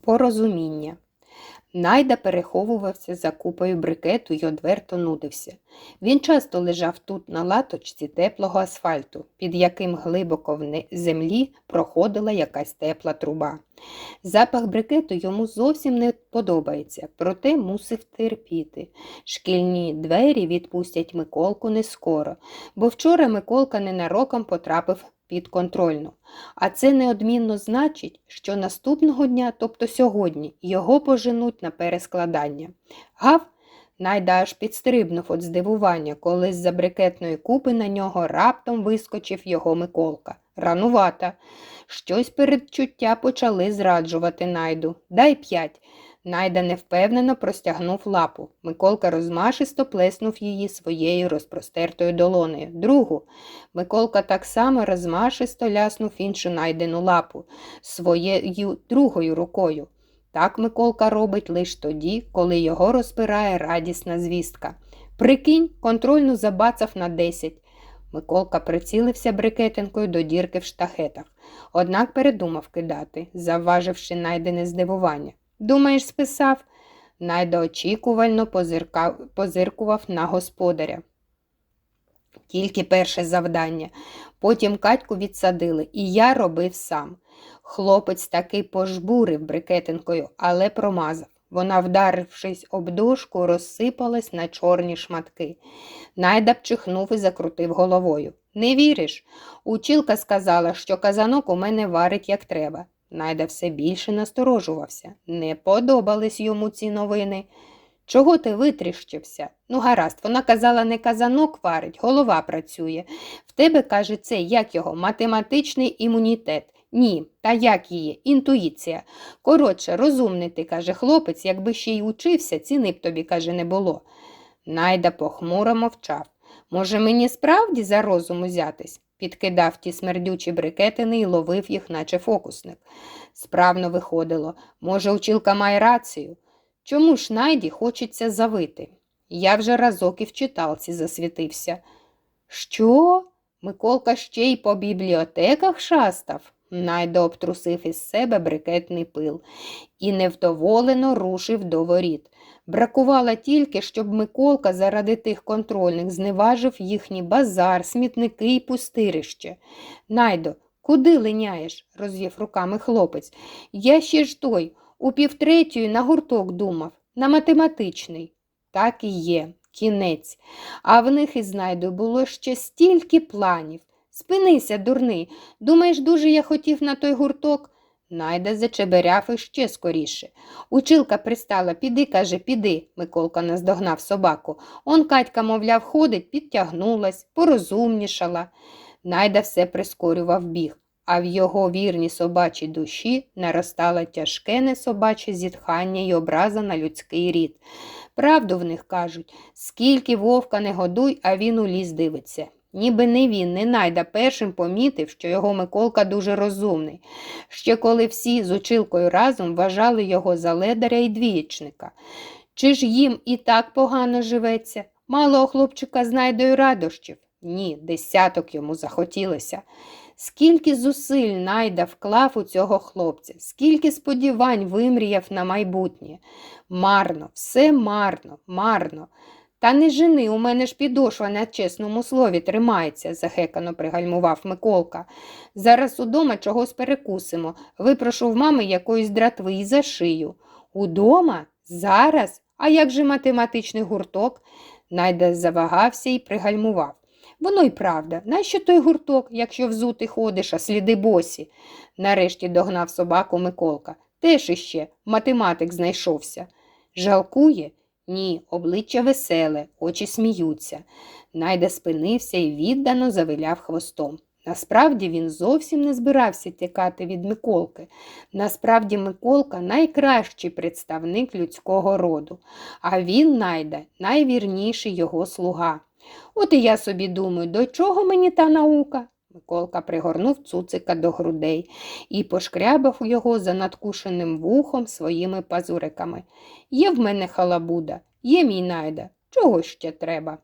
Порозуміння. Найда переховувався за купою брикету й одверто нудився. Він часто лежав тут на латочці теплого асфальту, під яким глибоко в землі проходила якась тепла труба. Запах брикету йому зовсім не подобається, проте мусив терпіти. Шкільні двері відпустять Миколку не скоро, бо вчора Миколка ненароком потрапив під контрольну. А це неодмінно значить, що наступного дня, тобто сьогодні, його поженуть на перескладання. Гав найда аж підстрибнув від здивування, коли з-за брикетної купи на нього раптом вискочив його Миколка. Ранувата. Щось передчуття почали зраджувати найду. Дай п'ять. Найда невпевнено простягнув лапу. Миколка розмашисто плеснув її своєю розпростертою долонею. Другу. Миколка так само розмашисто ляснув іншу найдену лапу своєю другою рукою. Так Миколка робить лише тоді, коли його розпирає радісна звістка. Прикинь, контрольну забацав на десять. Миколка прицілився брикетинкою до дірки в штахетах, однак передумав кидати, завваживши найдене здивування. Думаєш, списав? Найда очікувально позиркував на господаря. Тільки перше завдання. Потім Катьку відсадили, і я робив сам. Хлопець таки пожбурив брикетинкою, але промазав. Вона, вдарившись об дошку, розсипалась на чорні шматки. Найда чихнув і закрутив головою. Не віриш? Училка сказала, що казанок у мене варить як треба. Найда все більше насторожувався. Не подобались йому ці новини. Чого ти витріщився? Ну, гаразд, вона казала, не казанок варить, голова працює. В тебе, каже, це як його, математичний імунітет. Ні, та як її, інтуїція. Коротше, розумний ти, каже хлопець, якби ще й учився, ціни б тобі, каже, не було. Найда похмуро мовчав. Може, мені справді за розум узятись? Підкидав ті смердючі брикетини і ловив їх, наче фокусник. Справно виходило. Може, училка має рацію? Чому ж найді хочеться завити? Я вже разок і в читалці засвітився. Що? Миколка ще й по бібліотеках шастав? Найда обтрусив із себе брикетний пил і невдоволено рушив до воріт. Бракувало тільки, щоб Миколка заради тих контрольних зневажив їхній базар, смітники і пустирище. Найдо, куди линяєш? розвів руками хлопець. Я ще ж той, у півтретьої на гурток думав, на математичний. Так і є, кінець. А в них із Найдою було ще стільки планів. Спинися, дурний. Думаєш, дуже я хотів на той гурток? Найда зачеберяв іще скоріше. Училка пристала, піди, каже, піди, Миколка наздогнав собаку. Он Катька, мовляв, ходить, підтягнулась, порозумнішала. Найда все прискорював біг, а в його вірній собачій душі наростало тяжке несобаче зітхання й образа на людський рід. Правду в них кажуть, скільки вовка не годуй, а він у ліс дивиться. Ніби не він, не найда першим помітив, що його Миколка дуже розумний, ще коли всі з училкою разом вважали його за ледаря і двієчника. Чи ж їм і так погано живеться? Малого хлопчика з найдою радощів? Ні, десяток йому захотілося. Скільки зусиль найда вклав у цього хлопця, скільки сподівань вимріяв на майбутнє. Марно, все марно, марно. Та не жени, у мене ж підошва на чесному слові тримається, захекано пригальмував Миколка. Зараз удома чогось перекусимо. Випрошу в мами якоїсь дратви і за шию. Удома? Зараз? А як же математичний гурток? Найда завагався і пригальмував. Воно й правда. Нащо той гурток, якщо взути ходиш, а сліди босі? Нарешті догнав собаку Миколка. Теж іще математик знайшовся. Жалкує? Ні, обличчя веселе, очі сміються. Найда спинився і віддано завиляв хвостом. Насправді він зовсім не збирався тікати від Миколки. Насправді Миколка найкращий представник людського роду, а він найде найвірніший його слуга. От і я собі думаю, до чого мені та наука? Миколка пригорнув цуцика до грудей і пошкрябав його за надкушеним вухом своїми пазуриками. Є в мене халабуда, є мій найда. Чого ще треба?